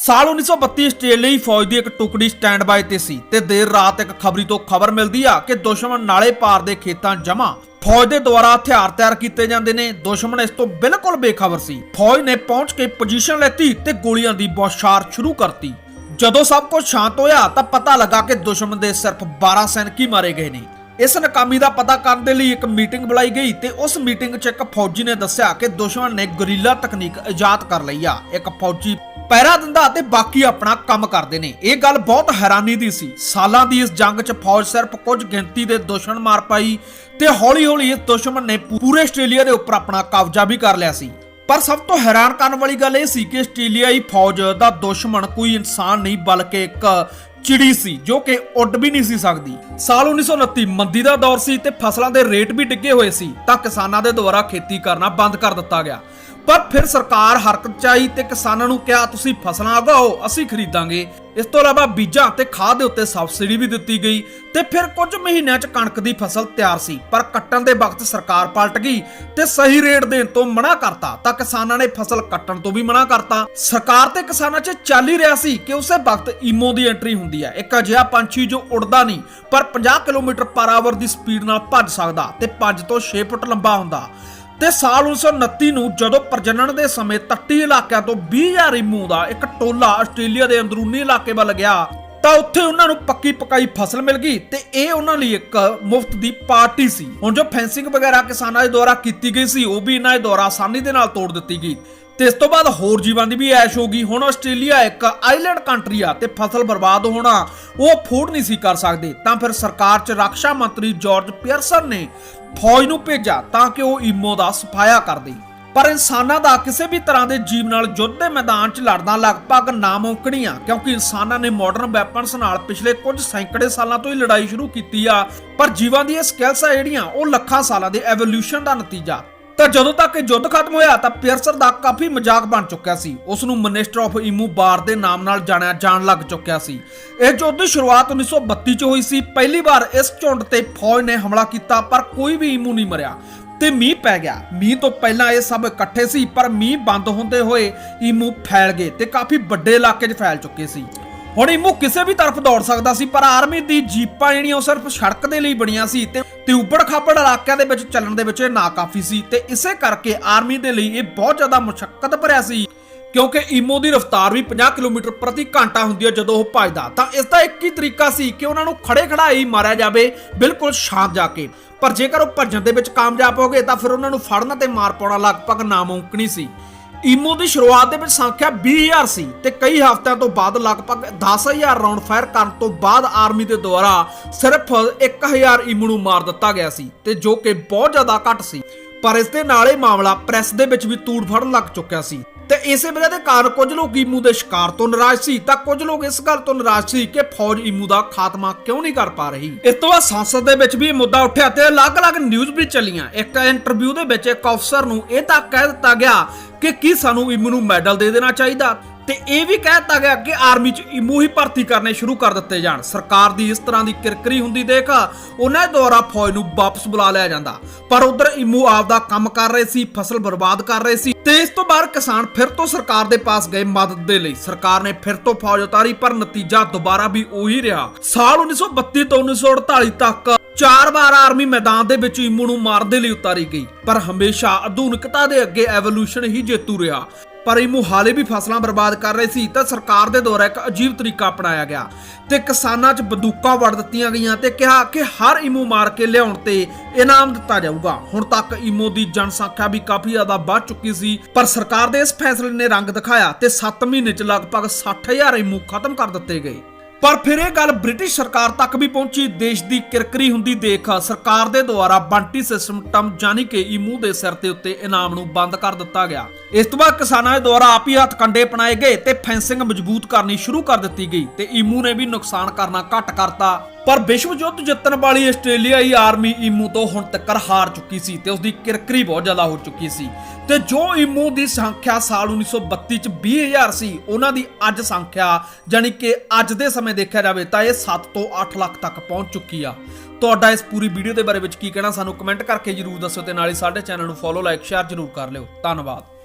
ਸਾਲ 1932 ਆਸਟ੍ਰੇਲੀਆਈ ਫੌਜ ਦੀ ਇੱਕ ਟੁਕੜੀ ਸਟੈਂਡ ਬਾਈ ਤੇ ਸੀ ਤੇ ਦੇਰ ਰਾਤ ਇੱਕ ਖਬਰੀ ਤੋਂ ਖਬਰ ਮਿਲਦੀ ਆ ਕਿ ਦੁਸ਼ਮਣ ਨਾਲੇ ਪਾਰ ਦੇ ਖੇਤਾਂ ਜਮਾ ਫੌਜ ਦੇ ਦੁਆਰਾ ਹਥਿਆਰ ਤਿਆਰ ਕੀਤੇ ਜਾਂਦੇ ਨੇ। ਦੁਸ਼ਮਣ ਇਸ ਤੋਂ ਬਿਲਕੁਲ ਬੇਖਬਰ ਸੀ। ਫੌਜ ਨੇ ਪਹੁੰਚ ਕੇ ਪੋਜੀਸ਼ਨ ਲੈਤੀ ਤੇ ਗੋਲੀਆਂ ਦੀ ਬੌਛਾਰ ਸ਼ੁਰੂ ਕਰਤੀ। ਜਦੋਂ ਸਭ ਕੁਝ ਸ਼ਾਂਤ ਹੋਇਆ ਤਾਂ ਪਤਾ ਲੱਗਾ ਕਿ ਦੁਸ਼ਮਣ ਦੇ ਸਿਰਫ 12 ਸੈਨਿਕ ਹੀ ਮਾਰੇ ਗਏ ਨੇ। ਇਸ ਨਾਕਾਮੀ ਦਾ ਪਤਾ ਕਰਨ ਦੇ ਲਈ ਇੱਕ ਮੀਟਿੰਗ ਬੁਲਾਈ ਗਈ ਤੇ ਉਸ ਮੀਟਿੰਗ 'ਚ ਇੱਕ ਫੌਜੀ ਨੇ ਦੱਸਿਆ ਕਿ ਦੁਸ਼ਮਣ ਨੇ ਗੁਰੀਲਾ ਤਕਨੀਕ ਇਜਾਦ ਕਰ ਲਈ ਆ। ਇੱਕ ਫੌਜੀ ਪਹਿਰਾ ਦਿੰਦਾ ਤੇ ਬਾਕੀ ਆਪਣਾ ਕੰਮ ਕਰਦੇ ਨੇ। ਇਹ ਗੱਲ ਬਹੁਤ ਹੈਰਾਨੀ ਦੀ ਸੀ। ਸਾਲਾਂ ਦੀ ਇਸ ਜੰਗ 'ਚ ਫੌਜ ਸਿਰਫ ਕੁਝ ਗਿਣਤੀ ਦੇ ਦੁਸ਼ਮਣ ਮਾਰ ਪਾਈ ਤੇ ਹੌਲੀ-ਹੌਲੀ ਇਸ ਦੁਸ਼ਮਣ ਨੇ ਪੂਰੇ ਆਸਟ੍ਰੇਲੀਆ ਦੇ ਉੱਪਰ ਆਪਣਾ ਕਬਜ਼ਾ ਵੀ ਕਰ ਲਿਆ ਸੀ। ਪਰ ਸਭ ਤੋਂ ਹੈਰਾਨ ਕਰਨ ਵਾਲੀ ਗੱਲ ਇਹ ਸੀ ਕਿ ਆਸਟ੍ਰੇਲੀਆਈ ਫੌਜ ਦਾ ਦੁਸ਼ਮਣ ਕੋਈ ਇਨਸਾਨ ਨਹੀਂ, ਬਲਕਿ ਇੱਕ ਚਿੜੀ ਸੀ, ਜੋ ਕਿ ਉੱਡ ਵੀ ਨਹੀਂ ਸੀ ਸਕਦੀ। ਸਾਲ 1929 ਮੰਦੀ ਦਾ ਦੌਰ ਸੀ ਤੇ ਫਸਲਾਂ ਦੇ ਰੇਟ ਵੀ ਡਿੱਗੇ ਹੋਏ ਸੀ, ਤਾਂ ਕਿਸਾਨਾਂ ਦੇ ਦੁਆਰਾ ਖੇਤੀ ਕਰਨਾ ਬੰਦ ਕਰ ਦਿੱਤਾ ਗਿਆ। ਪਰ ਫਿਰ ਸਰਕਾਰ ਹਰਕਤ ਚ ਤੇ ਕਿਸਾਨਾਂ ਨੂੰ ਕਿਹਾ, ਤੁਸੀਂ ਫਸਲਾਂ ਉਗਾਓ, ਅਸੀਂ ਖਰੀਦਾਂਗੇ। ਇਸ ਤੋਂ ਇਲਾਵਾ ਬੀਜਾਂ ਤੇ ਖਾਦ ਦੇ ਉੱਤੇ ਸਬਸਿਡੀ ਵੀ ਦਿੱਤੀ ਗਈ ਤੇ ਫਿਰ ਕੁਝ ਮਹੀਨਿਆਂ 'ਚ ਕਣਕ ਦੀ ਫਸਲ ਤਿਆਰ ਸੀ, ਪਰ ਕੱਟਣ ਦੇ ਵਕਤ ਸਰਕਾਰ ਪਲਟ ਗਈ ਤੇ ਸਹੀ ਰੇਟ ਦੇਣ ਤੋਂ ਮਨਾ ਕਰਤਾ ਤਾਂ ਕਿਸਾਨਾਂ ਨੇ ਫਸਲ ਕੱਟਣ ਤੋਂ ਵੀ ਮਨਾ ਕਰਤਾ। ਸਰਕਾਰ ਤੇ ਕਿਸਾਨਾਂ 'ਚ ਚੱਲ ਹੀ ਰਿਹਾ ਸੀ ਕਿ ਉਸੇ ਵਕਤ ਈਮੋ ਦੀ ਐਂਟਰੀ ਹੁੰਦੀ ਹੈ। ਇੱਕ ਅਜਿਹਾ ਪੰਛੀ ਜੋ ਉੜਦਾ ਨਹੀਂ, ਪਰ 50 ਕਿਲੋਮੀਟਰ ਪਰ ਆਵਰ ਦੀ ਸਪੀਡ ਨਾਲ ਭੱਜ ਸਕਦਾ ਤੇ 5 ਤੋਂ 6 ਫੁੱਟ ਲੰਬਾ ਹੁੰਦਾ। ਤੇ ਸਾਲ 1929 ਨੂੰ ਜਦੋਂ ਪ੍ਰਜਨਨ ਦੇ ਸਮੇਂ ਤੱਟੀ ਇਲਾਕਿਆਂ ਤੋਂ 20000 ਈਮੂ ਦਾ ਇੱਕ ਟੋਲਾ ਆਸਟ੍ਰੇਲੀਆ ਦੇ ਅੰਦਰੂਨੀ ਇਲਾਕੇ ਵੱਲ ਗਿਆ, ਤਾਂ ਉੱਥੇ ਉਹਨਾਂ ਨੂੰ ਪੱਕੀ ਪਕਾਈ ਫਸਲ ਮਿਲ ਗਈ ਤੇ ਇਹ ਉਹਨਾਂ ਲਈ ਇੱਕ ਮੁਫਤ ਦੀ ਪਾਰਟੀ ਸੀ। ਹੁਣ ਜੋ ਫੈਂਸਿੰਗ ਵਗੈਰਾ ਕਿਸਾਨਾਂ ਦੇ ਦੁਆਰਾ ਕੀਤੀ ਗਈ ਸੀ, ਉਹ ਵੀ ਇਹਨਾਂ ਦੇ ਦੁਆਰਾ ਆਸਾਨੀ ਦੇ ਨਾਲ ਤੋੜ ਦਿੱਤੀ ਗਈ। ਤੇ ਇਸ ਤੋਂ ਬਾਅਦ ਹੋਰ ਜੀਵਾਂ ਦੀ ਵੀ ਐਸ਼ ਹੋ ਗਈ। ਹੁਣ ਆਸਟ੍ਰੇਲੀਆ ਇੱਕ ਆਈਲੈਂਡ ਕੰਟਰੀ ਆ ਤੇ ਫਸਲ ਬਰਬਾਦ ਹੋਣਾ ਉਹ ਅਫੋਰਡ ਨਹੀਂ ਸੀ ਕਰ ਸਕਦੇ। ਤਾਂ ਫਿਰ ਸਰਕਾਰ ਚ ਰੱਖਿਆ ਮੰਤਰੀ ਜਾਰਜ ਪੀਅਰਸਨ ਨੇ ਫੌਜ ਨੂੰ ਭੇਜਿਆ ਤਾਂ ਕਿ ਉਹ ਈਮੋ ਦਾ ਸਫਾਇਆ ਕਰਦੇ ਪਰ ਇਨਸਾਨਾਂ ਦਾ ਕਿਸੇ ਵੀ ਤਰ੍ਹਾਂ ਦੇ ਜੀਵ ਨਾਲ ਯੁੱਧ ਦੇ ਮੈਦਾਨ 'ਚ ਲੜਨਾ ਲਗਭਗ ਨਾਮੁਮਕਿਨ ਆ ਕਿਉਂਕਿ ਇਨਸਾਨਾਂ ਨੇ ਮਾਡਰਨ ਵੈਪਨਸ ਨਾਲ ਪਿਛਲੇ ਕੁਝ ਸੈਂਕੜੇ ਸਾਲਾਂ ਤੋਂ ਹੀ ਲੜਾਈ ਸ਼ੁਰੂ ਕੀਤੀ ਆ। ਪਰ ਜੀਵਾਂ ਦੀਆਂ ਸਕਿੱਲਸ ਆ ਜਿਹੜੀਆਂ, ਉਹ ਲੱਖਾਂ ਸਾਲਾਂ ਦੇ ਐਵੋਲੂਸ਼ਨ ਦਾ ਨਤੀਜਾ। ਤਾਂ ਜਦੋਂ ਤੱਕ ਇਹ ਯੁੱਧ ਖਤਮ ਹੋਇਆ ਤਾਂ ਪਿਅਰਸਰ ਦਾ ਕਾਫੀ ਮਜ਼ਾਕ ਬਣ ਚੁੱਕਿਆ ਸੀ। ਉਸ ਨੂੰ ਮਿਨਿਸਟਰ ਆਫ ਇਮੂ ਬਾਰ ਦੇ ਨਾਮ ਨਾਲ ਜਾਣਿਆ ਜਾਣ ਲੱਗ ਚੁੱਕਿਆ ਸੀ। ਇਹ ਯੁੱਧ ਦੀ ਸ਼ੁਰੂਆਤ 1932 ਚ ਹੋਈ ਸੀ। ਪਹਿਲੀ ਵਾਰ ਇਸ ਝੁੰਡ ਤੇ ਫੌਜ ਨੇ ਹਮਲਾ ਕੀਤਾ, ਪਰ ਕੋਈ ਵੀ ਇਮੂ ਨਹੀਂ ਮਰਿਆ ਤੇ ਮੀਂਹ ਪੈ ਗਿਆ। ਮੀਂਹ ਤੋਂ ਪਹਿਲਾਂ ਇਹ ਸਭ ਇਕੱਠੇ ਸੀ, ਪਰ ਮੀਂਹ ਬੰਦ ਹੁੰਦੇ ਹੋਏ ਇਮੂ ਫੈਲ ਗਏ ਤੇ ਕਾਫੀ ਵੱਡੇ ਇਲਾਕੇ 'ਚ ਫੈਲ ਚੁੱਕੇ ਸੀ। ਹੁਣ ਇਮੂ ਕਿਸੇ ਵੀ ਤਰਫ ਦੌੜ ਸਕਦਾ ਸੀ, ਪਰ ਆਰਮੀ ਦੀ ਜੀਪਾਂ ਜਿਹੜੀਆਂ ਉਹ ਸਿਰਫ ਸੜਕ ਦੇ ਲਈ ਬਣੀਆਂ ਸੀ ਤੇ ਤੇ ਉੱਬੜ ਖਾਬੜ ਇਲਾਕਿਆਂ ਦੇ ਵਿੱਚ ਚੱਲਣ ਦੇ ਵਿੱਚ ਇਹ ਨਾਕਾਫੀ ਸੀ ਤੇ ਇਸੇ ਕਰਕੇ ਆਰਮੀ ਦੇ ਲਈ ਇਹ ਬਹੁਤ ਜ਼ਿਆਦਾ ਮੁਸ਼ਕਲ ਭਰਿਆ ਸੀ, ਕਿਉਂਕਿ ਈਮੋ ਦੀ ਰਫ਼ਤਾਰ ਵੀ 50 ਕਿਲੋਮੀਟਰ ਪ੍ਰਤੀ ਘੰਟਾ ਹੁੰਦੀ ਹੈ ਜਦੋਂ ਉਹ ਭੱਜਦਾ। ਤਾਂ ਇਸ ਦਾ ਇੱਕ ਹੀ ਤਰੀਕਾ ਸੀ ਕਿ ਉਹਨਾਂ ਨੂੰ ਖੜੇ ਖੜਾਈ ਮਾਰਿਆ ਜਾਵੇ, ਬਿਲਕੁਲ ਸ਼ਾਂਤ ਜਾ ਕੇ। ਪਰ ਜੇਕਰ ਉਹ ਭੱਜਣ ਦੇ ਵਿੱਚ ਕਾਮਯਾਬ ਹੋ ਗਏ, ਤਾਂ ਫਿਰ ਉਹਨਾਂ ਨੂੰ ਫੜਨਾ ਤੇ ਮਾਰ ਪਾਉਣਾ ਲਗਭਗ ਨਾਮੁਮਕਿਨ ਸੀ। ਈਮੋ ਦੀ ਸ਼ੁਰੂਆਤ ਦੇ ਵਿੱਚ ਸੰਖਿਆ 20000 ਸੀ ਤੇ ਕਈ ਹਫ਼ਤਿਆਂ ਤੋਂ ਬਾਅਦ ਲਗਭਗ 10000 ਰਾਉਂਡ ਫਾਇਰ ਕਰਨ ਤੋਂ ਬਾਅਦ ਆਰਮੀ ਦੇ ਦੁਆਰਾ ਸਿਰਫ 1000 ਈਮੋ ਨੂੰ ਮਾਰ ਦਿੱਤਾ ਗਿਆ ਸੀ ਤੇ ਜੋ ਕਿ ਬਹੁਤ ਜ਼ਿਆਦਾ ਘੱਟ ਸੀ। ਪਰ ਇਸ ਦੇ ਨਾਲ ਇਹ ਮਾਮਲਾ ਪ੍ਰੈਸ ਦੇ ਵਿੱਚ ਵੀ ਤੂੜ ਫੜਨ ਲੱਗ ਚੁੱਕਿਆ ਸੀ। ਤੇ ਇਸੇ ਵਜ੍ਹਾ ਦੇ ਕਾਰਨ ਕੁਝ ਲੋਕ ਈਮੂ ਦੇ ਸ਼ਿਕਾਰ ਤੋਂ ਨਾਰਾਜ਼ ਸੀ। ਤਾਂ ਕੁਝ ਲੋਕ ਇਸ ਗੱਲ ਤੋਂ ਨਾਰਾਜ਼ ਸੀ ਕਿ ਫੌਜ ਈਮੂ ਦਾ ਖਾਤਮਾ ਕਿਉਂ ਨਹੀਂ ਕਰ ਪਾ ਰਹੀ। ਇਸ ਤੋਂ ਬਾਅਦ ਸੰਸਦ ਦੇ ਵਿੱਚ ਵੀ ਇਹ ਮੁੱਦਾ ਉੱਠਿਆ ਤੇ ਅਲੱਗ-ਅਲੱਗ ਨਿਊਜ਼ ਵੀ ਚੱਲੀਆਂ। ਇੱਕ ਇੰਟਰਵਿਊ ਦੇ ਵਿੱਚ ਇੱਕ ਅਫਸਰ ਨੂੰ ਇਹ ਤਾਂ ਕਹਿ ਦਿੱਤਾ ਗਿਆ ਕਿ ਕੀ ਸਾਨੂੰ ਈਮੂ ਨੂੰ ਮੈਡਲ ਦੇ ਦੇਣਾ ਚਾਹੀਦਾ। ਤੇ ਇਹ ਵੀ ਕਹਿ ਦਿੱਤਾ ਗਿਆ ਕਿ ਆਰਮੀ 'ਚ ਈਮੂ ਹੀ ਭਰਤੀ ਕਰਨੇ ਸ਼ੁਰੂ ਕਰ ਦਿੱਤੇ ਜਾਣ। ਸਰਕਾਰ ਦੀ ਇਸ ਤਰ੍ਹਾਂ ਦੀ ਕਿਰਕਰੀ ਹੁੰਦੀ ਦੇਖ, ਉਹਨਾਂ ਦੁਆਰਾ ਫੌਜ ਨੂੰ ਵਾਪਸ ਬੁਲਾ ਲਿਆ ਜਾਂਦਾ। ਪਰ ਉਧਰ ਈਮੂ ਆਪਦਾ ਕੰਮ ਕਰ ਰਹੇ ਸੀ, ਫਸਲ ਬਰਬਾਦ ਕਰ ਰਹੇ ਸੀ ਤੇ ਇਸ ਤੋਂ ਬਾਅਦ ਕਿਸਾਨ ਫਿਰ ਤੋਂ ਸਰਕਾਰ ਦੇ ਪਾਸ ਗਏ ਮਦਦ ਦੇ ਲਈ। ਸਰਕਾਰ ਨੇ ਫਿਰ ਤੋਂ ਫੌਜ ਉਤਾਰੀ, ਪਰ ਨਤੀਜਾ ਦੁਬਾਰਾ ਵੀ ਉਹੀ ਰਿਹਾ। ਸਾਲ 1932 ਤੋਂ 1948 ਤੱਕ ਚਾਰ ਵਾਰ ਆਰਮੀ ਮੈਦਾਨ ਦੇ ਵਿੱਚ ਇਮੂ ਨੂੰ ਮਾਰਨ ਦੇ ਲਈ ਉਤਾਰੀ ਗਈ। ਪਰ ਹਮੇਸ਼ਾ ਆਧੁਨਿਕਤਾ ਦੇ ਅੱਗੇ ਐਵੋਲੂਸ਼ਨ ਹੀ ਜੇਤੂ ਰਿਹਾ। ਪਰ ਇਮੂ ਹਾਲੇ ਵੀ ਫਸਲਾਂ ਬਰਬਾਦ ਕਰ ਰਹੇ ਸੀ ਤਾਂ ਸਰਕਾਰ ਦੇ ਦੁਆਰਾ ਇੱਕ ਅਜੀਬ ਤਰੀਕਾ ਅਪਣਾਇਆ ਗਿਆ ਤੇ ਕਿਸਾਨਾਂ 'ਚ ਬੰਦੂਕਾਂ ਵੜ ਦਿੱਤੀਆਂ ਗਈਆਂ ਤੇ ਕਿਹਾ ਕਿ ਹਰ ਇਮੂ ਮਾਰ ਕੇ ਲਿਆਉਣ ਤੇ ਇਨਾਮ ਦਿੱਤਾ ਜਾਊਗਾ। ਹੁਣ ਤੱਕ ਈਮੂ ਦੀ ਜਨਸੰਖਿਆ ਵੀ ਕਾਫੀ ਜ਼ਿਆਦਾ ਵੱਧ ਚੁੱਕੀ ਸੀ, ਪਰ ਸਰਕਾਰ ਦੇ ਇਸ ਫੈਸਲੇ ਨੇ ਰੰਗ ਦਿਖਾਇਆ ਤੇ 7 ਮਹੀਨੇ 'ਚ ਲਗਭਗ 60000 ਇਮੂ ਖਤਮ ਕਰ ਦਿੱਤੇ ਗਏ। ਪਰ ਫਿਰ ਇਹ ਗੱਲ ਬ੍ਰਿਟਿਸ਼ ਸਰਕਾਰ ਤੱਕ ਵੀ ਪਹੁੰਚੀ। ਦੇਸ਼ ਦੀ ਕਿਰਕਰੀ ਹੁੰਦੀ ਦੇਖ ਸਰਕਾਰ ਦੇ ਦੁਆਰਾ ਬੰਟੀ ਸਿਸਟਮ ਟਮ ਜਾਨੀ ਕਿ ਈਮੂ ਦੇ ਸਿਰ ਤੇ ਉੱਤੇ ਇਨਾਮ ਨੂੰ ਬੰਦ ਕਰ ਦਿੱਤਾ ਗਿਆ। ਇਸ ਤੋਂ ਬਾਅਦ ਕਿਸਾਨਾਂ ਦੇ ਦੁਆਰਾ ਆਪ ਹੀ ਹੱਥ ਕੰਡੇ ਅਪਣਾਏ ਗਏ ਤੇ ਫੈਂਸਿੰਗ ਮਜ਼ਬੂਤ ਕਰਨੀ ਸ਼ੁਰੂ ਕਰ ਦਿੱਤੀ ਗਈ ਤੇ ਈਮੂ ਨੇ ਵੀ ਨੁਕਸਾਨ ਕਰਨਾ ਘੱਟ ਕਰਤਾ। ਪਰ ਵਿਸ਼ਵ ਯੁੱਧ ਜਿੱਤਣ ਵਾਲੀ ਆਸਟ੍ਰੇਲੀਆਈ ਆਰਮੀ ਇਮੂ ਤੋਂ ਹੁਣ ਤੱਕ ਹਾਰ ਚੁੱਕੀ ਸੀ ਤੇ ਉਸ ਦੀ ਕਿਰਕਰੀ ਬਹੁਤ ਜ਼ਿਆਦਾ ਹੋ ਚੁੱਕੀ ਸੀ। ਤੇ ਜੋ ਇਮੂ ਦੀ ਸੰਖਿਆ ਸਾਲ 1932 ਚ 20000 ਸੀ, ਉਹਨਾਂ ਦੀ ਅੱਜ ਸੰਖਿਆ ਜਾਨੀ ਕਿ ਅੱਜ ਦੇ ਸਮੇਂ ਦੇਖਿਆ ਜਾਵੇ ਤਾਂ ਇਹ 7 ਤੋਂ 8 ਲੱਖ ਤੱਕ ਪਹੁੰਚ ਚੁੱਕੀ ਆ। ਤੁਹਾਡਾ ਇਸ ਪੂਰੀ ਵੀਡੀਓ ਦੇ ਬਾਰੇ ਵਿੱਚ ਕੀ ਕਹਿਣਾ ਸਾਨੂੰ ਕਮੈਂਟ ਕਰਕੇ ਜਰੂਰ ਦੱਸੋ ਤੇ ਨਾਲ ਹੀ ਸਾਡੇ ਚੈਨਲ ਨੂੰ ਫੋਲੋ ਲਾਈਕ ਸ਼ੇਅਰ ਜਰੂਰ ਕਰ ਲਿਓ। ਧੰਨਵਾਦ।